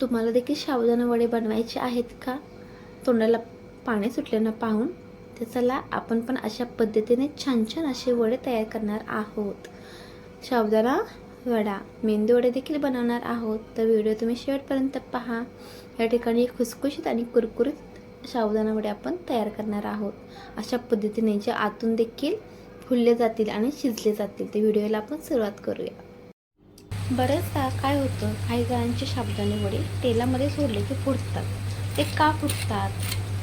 तुम्हाला देखील साबुदाणा वडे बनवायचे आहेत का? तोंडाला पाणी सुटल्यानं पाहून तर चला आपण पण अशा पद्धतीने छान छान असे वडे तयार करणार आहोत. साबुदाणा वडा मेंदू वडे देखील बनवणार आहोत. तर व्हिडिओ तुम्ही शेवटपर्यंत पहा. या ठिकाणी खुसखुशीत आणि कुरकुरीत साबुदाणा वडे आपण तयार करणार आहोत. अशा पद्धतीने जे आतून देखील फुलले जातील आणि शिजले जातील ते व्हिडिओला आपण सुरुवात करूया. बरंचदा काय होतं काही जणांचे साबुदाणे वडे तेलामध्ये सोडले की फुटतात. ते का फुटतात?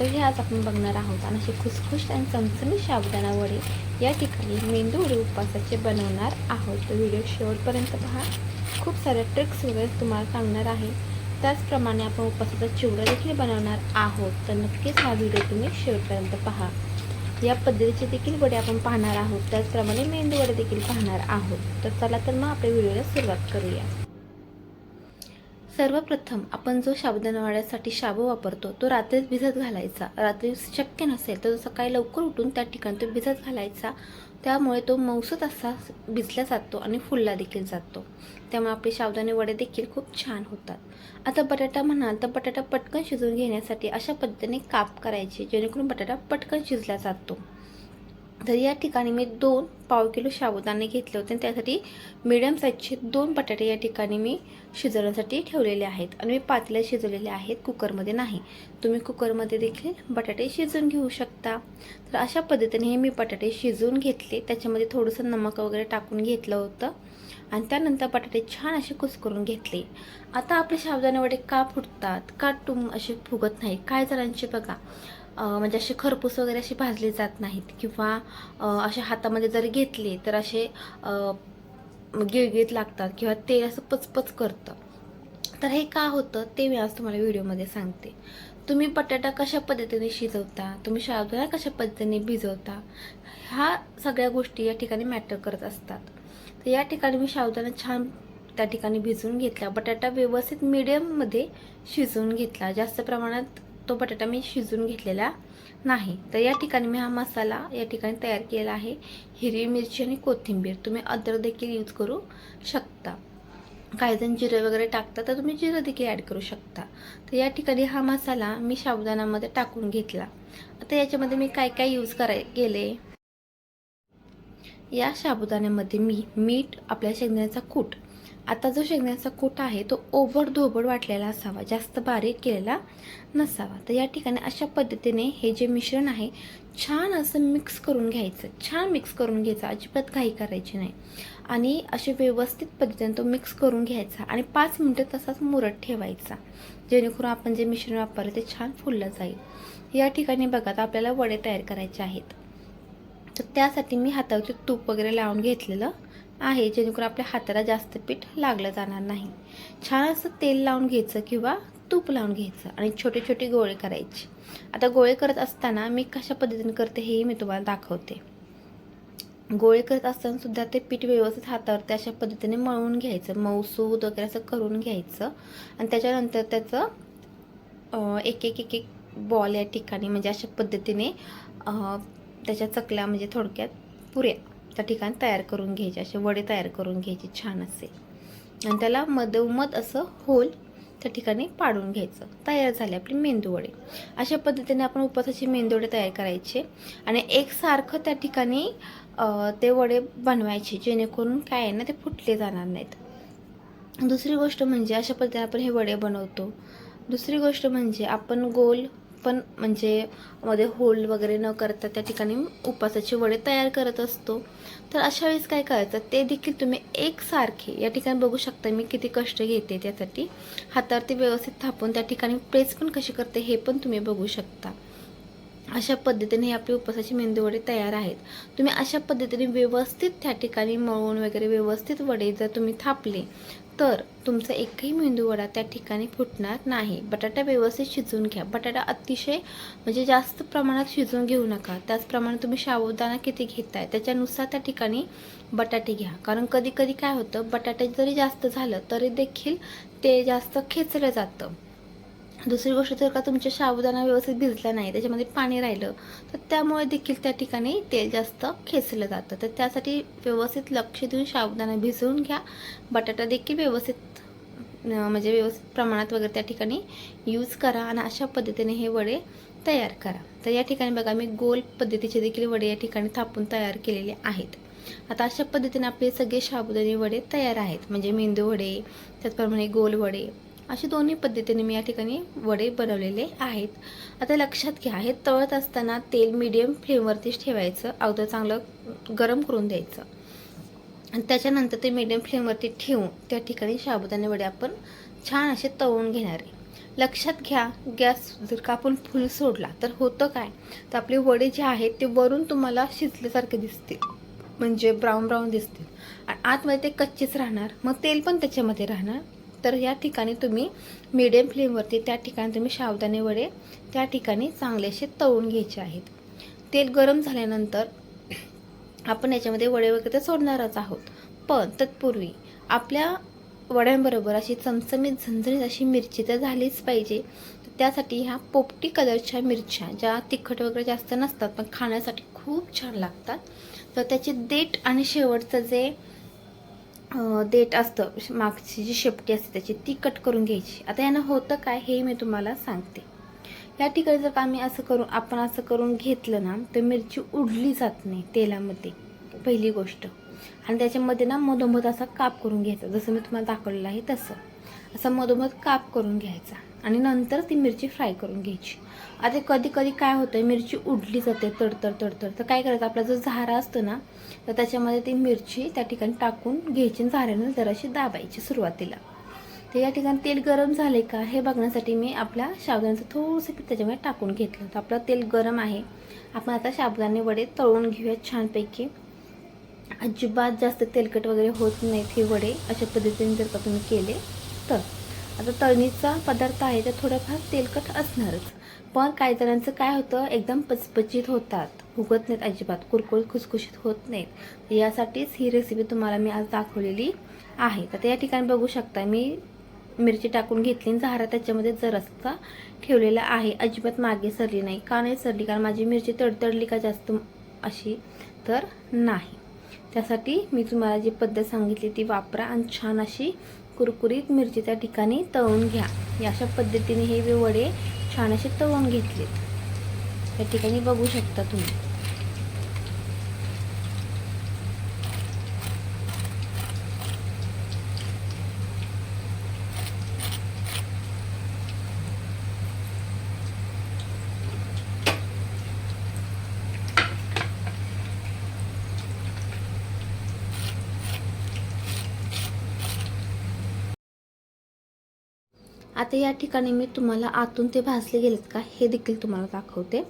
तर हे आज आपण बघणार आहोत. आणि असे खुसखुश आणि चमचमीत साबुदाणा वडे या ठिकाणी मेंदू वडे उपवासाचे बनवणार आहोत. तर व्हिडिओ शेवटपर्यंत पहा. खूप साऱ्या ट्रिक्स वगैरे तुम्हाला सांगणार आहे. त्याचप्रमाणे आपण उपवासाचा चिवडा देखील बनवणार आहोत. तर नक्कीच हा व्हिडिओ तुम्ही शेवटपर्यंत पहा. या पद्धतीचे देखील वडे आपण पाहणार आहोत. त्याचप्रमाणे मेंदू वडे देखील पाहणार आहोत. तर चला तर मग आपल्या व्हिडिओला सुरुवात करूया. सर्वप्रथम आपण जो साबुदाणा शाबू वापरतो तो रात्रीच भिजत घालायचा. रात्री शक्य नसेल तर सकाळी लवकर उठून त्या ठिकाणी तो भिजत घालायचा. त्यामुळे तो मौसत असा भिजला जातो आणि फुलला देखील जातो. त्यामुळे आपले साबुदाणे वडे देखील खूप छान होतात. आता बटाटा म्हणाल तर बटाटा पटकन शिजवून घेण्यासाठी अशा पद्धतीने काप करायचे जेणेकरून बटाटा पटकन शिजला जातो. तर या ठिकाणी मी दोन पाव किलो साबुदाणे घेतले होते. आणि त्यासाठी मिडियम साईजचे दोन बटाटे या ठिकाणी मी शिजवण्यासाठी ठेवलेले आहेत. आणि मी पातल्या शिजवलेले आहेत. कुकरमध्ये नाही. तुम्ही कुकरमध्ये देखील बटाटे शिजवून घेऊ शकता. तर अशा पद्धतीने हे मी बटाटे शिजवून घेतले. त्याच्यामध्ये थोडंसं नमक वगैरे टाकून घेतलं होतं. आणि त्यानंतर बटाटे छान असे कुस्करून घेतले. आता आपले साबुदाणे वडे का फुटतात का टुम असे फुगत नाही काय जणांचे बघा. म्हणजे असे खरपूस वगैरे असे भाजले जात नाहीत किंवा असे हातामध्ये जर घेतले तर असे अं, गिळगिळीत लागतात किंवा तेल असं पचपच करतं. तर हे का होतं ते मी आज तुम्हाला व्हिडिओमध्ये सांगते. तुम्ही बटाटा कशा पद्धतीने शिजवता तुम्ही साबुदाणा कशा पद्धतीने भिजवता ह्या सगळ्या गोष्टी या ठिकाणी मॅटर करत असतात. तर या ठिकाणी मी साबुदाणा छान त्या ठिकाणी भिजवून घेतला. बटाटा व्यवस्थित मिडियममध्ये शिजवून घेतला. जास्त प्रमाणात तो बटाटा मी शिजवून घेतलेला नाही. तर या ठिकाणी मी हा मसाला या ठिकाणी तयार केला आहे. हिरवी मिरची आणि कोथिंबीर. तुम्ही अद्रक देखील यूज करू शकता. काही जण जिरे वगैरे टाकता तर तुम्ही जिरं देखील ॲड करू शकता. तर या ठिकाणी हा मसाला मी साबुदाणामध्ये टाकून घेतला. आता याच्यामध्ये मी काय काय यूज कराय केले? या साबुदाण्यामध्ये मी मीठ आपल्या शेंगदाण्याचा कूट. आता जो शेंगदाण्याचा कूट आहे तो ओबड धोबड वाटलेला असावा जास्त बारीक केलेला नसावा. तर या ठिकाणी अशा पद्धतीने हे जे मिश्रण आहे छान असं मिक्स करून घ्यायचं. छान मिक्स करून घ्यायचं अजिबात घाई करायची नाही. आणि असे व्यवस्थित पद्धतीने तो मिक्स करून घ्यायचा आणि पाच मिनटं तसाच मुरत ठेवायचा. जेणेकरून आपण जे मिश्रण वापरलं ते छान फुललं जाईल. या ठिकाणी बघा आपल्याला वडे तयार करायचे आहेत. तर त्यासाठी मी हातावरती तूप वगैरे लावून घेतलेलं आहे जेणेकरून आपल्या हाताला जास्त पीठ लागलं जाणार नाही. छान असं तेल लावून घ्यायचं किंवा तूप लावून घ्यायचं आणि छोटे छोटे गोळे करायचे. आता गोळे करत असताना मी कशा पद्धतीने करते हेही मी तुम्हाला दाखवते. गोळे करत असताना सुद्धा ते पीठ व्यवस्थित हातावरती अशा पद्धतीने मळून घ्यायचं. मऊसूद वगैरे असं करून घ्यायचं. आणि त्याच्यानंतर त्याचं एक एक एक एक बॉल या ठिकाणी म्हणजे अशा पद्धतीने त्याच्या चकल्या म्हणजे थोडक्यात पुऱ्या. त्या ठिकाणी तयार करून घ्यायचे असे वडे तयार करून घ्यायचे छान असे. आणि त्याला मधोमध असं होल त्या ठिकाणी पाडून घ्यायचं. तयार झाले आपले मेंदूवडे अशा पद्धतीने आपण उपवासाचे मेंदूवडे तयार करायचे आणि एकसारखं त्या ठिकाणी ते वडे बनवायचे जेणेकरून काय आहे ना ते फुटले जाणार नाहीत. दुसरी गोष्ट म्हणजे अशा पद्धतीने आपण हे वडे बनवतो. दुसरी गोष्ट म्हणजे आपण गोल पण म्हणजे मध्ये होल वगैरे न करता त्या ठिकाणी उपासाचे वडे तयार करत असतो. तर अशा वेळेस काय करायचं? ते देखील तुम्ही एकसारखे या ठिकाणी बघू शकता मी किती कष्ट घेते त्यासाठी. हातावरती व्यवस्थित थापून त्या ठिकाणी प्रेस पण कशी करते हे पण तुम्ही बघू शकता. अशा पद्धतीने हे आपले उपवासाचे मेंदू वडे तयार आहेत. तुम्ही अशा पद्धतीने व्यवस्थित त्या ठिकाणी मळून वगैरे व्यवस्थित वडे जर तुम्ही थापले तर तुमचा एकही मेंदू वडा त्या ठिकाणी फुटणार नाही. बटाटा व्यवस्थित शिजवून घ्या. बटाटा अतिशय म्हणजे जास्त प्रमाणात शिजवून घेऊ नका. त्याचप्रमाणे तुम्ही साबुदाणा किती घेताय त्याच्यानुसार त्या ठिकाणी बटाटे घ्या. कारण कधी कधी काय होतं बटाटे जरी जास्त झालं तरी देखील ते जास्त खेचलं जातं. दुसरी गोष्ट जर का तुमच्या साबुदाणा व्यवस्थित भिजला नाही त्याच्यामध्ये पाणी राहिलं तर त्यामुळे देखील त्या ठिकाणी तेल जास्त खेचलं जातं. तर त्यासाठी व्यवस्थित लक्ष देऊन साबुदाणा भिजवून घ्या. बटाटा देखील व्यवस्थित म्हणजे व्यवस्थित प्रमाणात वगैरे त्या ठिकाणी यूज करा आणि अशा पद्धतीने हे वडे तयार करा. तर या ठिकाणी बघा मी गोल पद्धतीचे देखील वडे या ठिकाणी थापून तयार केलेले आहेत. आता अशा पद्धतीने आपले सगळे साबुदाणे वडे तयार आहेत. म्हणजे मेंदू वडे त्याचप्रमाणे गोल वडे अशी दोन्ही पद्धतीने मी या ठिकाणी वडे बनवलेले आहेत. आता लक्षात घ्या हे तळत असताना तेल मीडियम फ्लेमवरतीच ठेवायचं अगोदर चांगलं गरम करून द्यायचं आणि त्याच्यानंतर ते मीडियम फ्लेमवरती ठेवून त्या ठिकाणी साबुदाणे वडे आपण छान असे तळून घेणार आहे. लक्षात घ्या गॅस जर का आपण फुल सोडला तर होतं काय? तर आपले वडे जे आहेत ते वरून तुम्हाला शिजल्यासारखे दिसतील. म्हणजे ब्राऊन ब्राऊन दिसतील. आणि आतमध्ये ते कच्चेच राहणार. मग तेल पण त्याच्यामध्ये राहणार. तर या ठिकाणी तुम्ही मीडियम फ्लेमवरती त्या ठिकाणी तुम्ही सावधाने वडे त्या ठिकाणी चांगलेसे तळून घ्यायचे आहेत. तेल गरम झाल्यानंतर आपण याच्यामध्ये वडे वगैरे तर सोडणारच आहोत. पण तत्पूर्वी आपल्या वड्यांबरोबर अशी चमचमीत झणझणीत अशी मिरची तर झालीच पाहिजे. त्यासाठी ह्या पोपटी कलरच्या मिरच्या ज्या तिखट वगैरे जास्त नसतात पण खाण्यासाठी खूप छान लागतात. तर त्याची देठ आणि शेवटचं जे देठ असतं. मागची जी शेपटी असते त्याची ती कट करून घ्यायची. आता यानं होतं काय हे मी तुम्हाला सांगते. या ठिकाणी जर का आम्ही असं करून आपण असं करून घेतलं ना तर मिरची उडली जात नाही तेलामध्ये. पहिली गोष्ट. आणि त्याच्यामध्ये ना मधोमध असा काप करून घ्यायचा. जसं मी तुम्हाला दाखवलेलं आहे तसं. असा मधोमध काप करून घ्यायचा. आणि नंतर ती मिरची फ्राय करून घ्यायची. आता कधी कधी काय होतं मिरची उडली जाते तडतड तडतड. तर काय करायचं आपला जो झारा असतो ना तर त्याच्यामध्ये ती मिरची त्या ठिकाणी टाकून घ्यायची झाऱ्यानं जराशी दाबायची सुरुवातीला. तर या ठिकाणी तेल गरम झाले का हे बघण्यासाठी मी आपल्या साबुदाण्याचं थोडंसं पीठ त्याच्यामध्ये टाकून घेतलं तर आपलं तेल गरम आहे. आपण आता साबुदाणे वडे तळून घेऊयात छानपैकी. अजिबात जास्त तेलकट वगैरे होत नाहीत हे वडे अशा पद्धतीने जर का तुम्ही केले तर. आता तळणीचा पदार्थ आहे तर थोडंफार तेलकट असणारच. पण काही जणांचं काय होतं एकदम पचपचित होतात. उगत नाहीत अजिबात कुरकुरीत खुसखुशीत होत नाहीत. यासाठीच ही रेसिपी तुम्हाला मी आज दाखवलेली आहे. तर या ठिकाणी बघू शकता मी मिरची टाकून घेतली आणि झारा त्याच्यामध्ये जरासा ठेवलेला आहे. अजिबात मागे सरली नाही. का नाही सरली? कारण माझी मिरची तडतडली का जास्त अशी तर नाही. त्यासाठी मी तुम्हाला जी पद्धत सांगितली ती वापरा आणि छान अशी कुरकुरीत मिरची त्या ठिकाणी तळून घ्या. या अशा पद्धतीने हे वडे छान असे तळून घेतलेत. या ठिकाणी बघू शकता तुम्ही. आता या ठिकाणी मी तुम्हाला आतून ते भाजले गेलेत का हे देखील तुम्हाला दाखवते.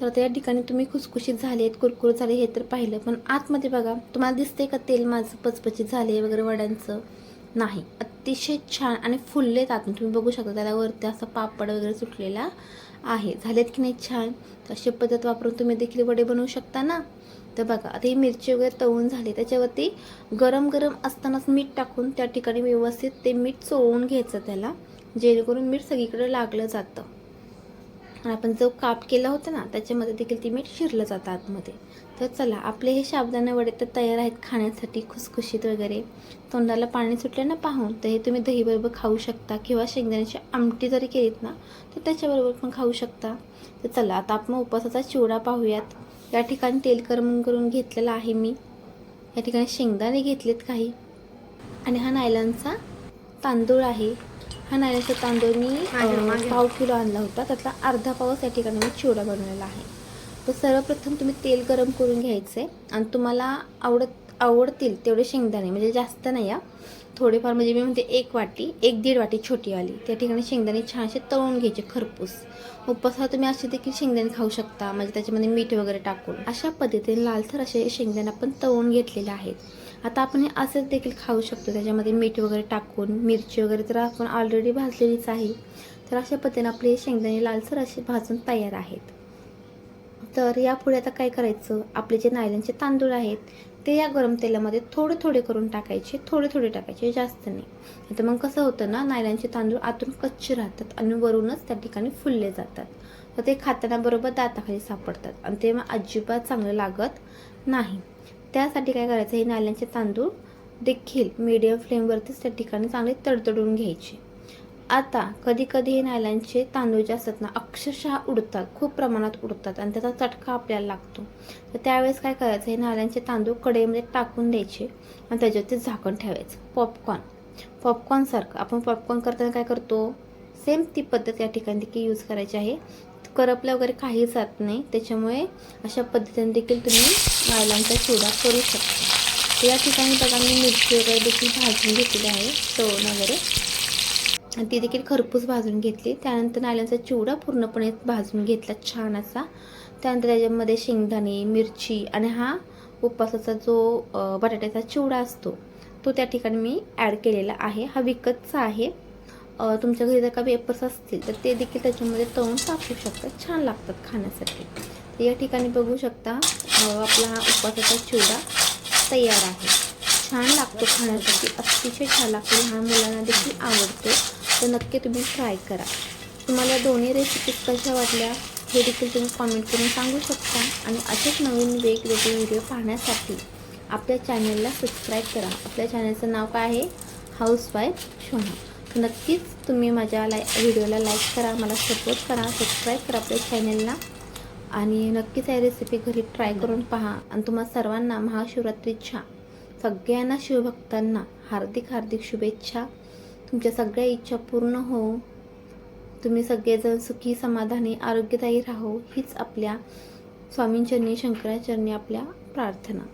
तर आता या ठिकाणी तुम्ही खुसखुशीत झाले आहेत कुरकुर झाले हे तर पाहिलं पण आतमध्ये बघा तुम्हाला दिसते का तेल माझं पचपचित झाले वगैरे वड्यांचं? नाही. अतिशय छान आणि फुललेत आतून. तुम्ही बघू शकता त्याला वरती असं पापड वगैरे सुटलेला आहे. झालेत की नाही छान? तर अशी पद्धत वापरून तुम्ही देखील वडे बनवू शकता ना? तर बघा आता ही मिरची वगैरे तळून झाली. त्याच्यावरती गरम गरम असतानाच मीठ टाकून त्या ठिकाणी व्यवस्थित ते मीठ चोळून घ्यायचं त्याला. जेणेकरून मीठ सगळीकडे लागलं जातं. आणि आपण जो काप केला होता ना त्याच्यामध्ये देखील ती मीठ शिरलं जातं आतमध्ये. तर चला आपले हे साबुदाणे वडे तर तयार आहेत खाण्यासाठी खुसखुशीत वगैरे. तोंडाला पाणी सुटलं ना पाहून तर हे तुम्ही दहीबरोबर खाऊ शकता. किंवा शेंगदाण्याची आमटी जरी केलीत ना तर त्याच्याबरोबर पण खाऊ शकता. तर चला आता आपण उपवासाचा चिवडा पाहूयात. या ठिकाणी तेल गरम करून घेतलेला आहे मी. या ठिकाणी शेंगदाणे घेतलेत काही. आणि हा नायलॉनचा तांदूळ आहे. हा नारळाचा तांदूळ मी पाव किलो आणला होता. त्यातला अर्धा पावच या ठिकाणी मी चिवडा बनवलेला आहे. तर सर्वप्रथम तुम्ही तेल गरम करून घ्यायचे आणि तुम्हाला आवडत आवडतील तेवढे शेंगदाणे म्हणजे जास्त नाही या थोडेफार म्हणजे मी म्हणते एक वाटी एक दीड वाटी छोटीवाली त्या ठिकाणी शेंगदाणे छान असे तळून घ्यायचे खरपूस. उपवासाला तुम्ही असे देखील शेंगदाणे खाऊ शकता. म्हणजे त्याच्यामध्ये मीठ वगैरे टाकून. अशा पद्धतीने लालसर असे शेंगदाणे आपण तळून घेतलेले आहेत. आता आपण हे असंच देखील खाऊ शकतो. त्याच्यामध्ये मीठ वगैरे टाकून मिरची वगैरे तर आपण ऑलरेडी भाजलेलीच आहे तर अशा पद्धतीने आपले शेंगदाणे लालसर असे भाजून तयार आहेत. तर यापुढे आता काय करायचं? आपले जे नायलनचे तांदूळ आहेत ते या गरम तेलामध्ये थोडे थोडे करून टाकायचे थोडे थोडे टाकायचे जास्त नाही. तर मग कसं होतं ना नायलनचे तांदूळ आतून कच्चे राहतात आणि वरूनच त्या ठिकाणी फुलले जातात. तर ते खाताना बरोबर दाताखाली सापडतात आणि ते मग अजिबात चांगलं लागत नाही. त्यासाठी काय करायचं? हे नाल्यांचे तांदूळ देखील मीडियम फ्लेमवरतीच त्या ठिकाणी चांगले तडतडून घ्यायचे. आता कधीकधी हे नाल्यांचे तांदूळ जे असतात ना अक्षरशः उडतात खूप प्रमाणात उडतात आणि त्याचा चटका आपल्याला लागतो. तर त्यावेळेस काय करायचं? हे नाल्यांचे तांदूळ कढईमध्ये टाकून द्यायचे आणि त्याच्यावरती झाकण ठेवायचं. पॉपकॉर्न पॉपकॉर्नसारखं आपण पॉपकॉर्न करताना काय करतो? सेम ती पद्धत या ठिकाणी देखील यूज करायची आहे. करपल्या वगैरे काही जात नाही. त्याच्यामुळे अशा पद्धतीने देखील तुम्ही वायलांचा चिवडा करू शकता. या ठिकाणी बघा मी मिरची वगैरे देखील भाजून घेतलेली आहे तळून वगैरे. आणि ती देखील खरपूस भाजून घेतली. त्यानंतर नाल्यांचा चिवडा पूर्णपणे भाजून घेतला छान असा. त्यानंतर त्याच्यामध्ये शेंगदाणे मिरची आणि हा उपवासाचा जो बटाट्याचा चिवडा असतो तो त्या ठिकाणी मी ॲड केलेला आहे. हा विकतचा आहे. तुमच्या घरी जर का वेपर्स असतील तर ते देखील त्याच्यामध्ये तळून टाकू शकतात. छान लागतात खाण्यासाठी. तर या ठिकाणी बघू शकता आपला हा उपवासाचा चिवडा तयार आहे. छान लागतो खाण्यासाठी. अतिशय छान लागतो. लहान मुलांना देखील आवडतो. तर नक्की तुम्ही ट्राय करा. तुम्हाला दोन्ही रेसिपीज कशा वाटल्या हे देखील तुम्ही कॉमेंट करून सांगू शकता. आणि असेच नवीन वेगवेगळे व्हिडिओ पाहण्यासाठी आपल्या चॅनलला सबस्क्राईब करा. आपल्या चॅनलचं नाव काय आहे? हाऊस वाईफ शोना नक्कीच तुम्ही माझ्या लाय व्हिडिओला लाईक करा मला सपोर्ट करा सबस्क्राईब करा आपल्या चॅनलला आणि नक्कीच या रेसिपी घरी ट्राय करून पहा. आणि तुम्हा सर्वांना महाशिवरात्रीच्या सगळ्यांना शिवभक्तांना हार्दिक हार्दिक शुभेच्छा. तुमच्या सगळ्या इच्छा पूर्ण हो तुम्ही सगळेजण सुखी समाधानी आरोग्यदायी राहो. हीच आपल्या स्वामींचरणी शंकराचरणी आपल्या प्रार्थना.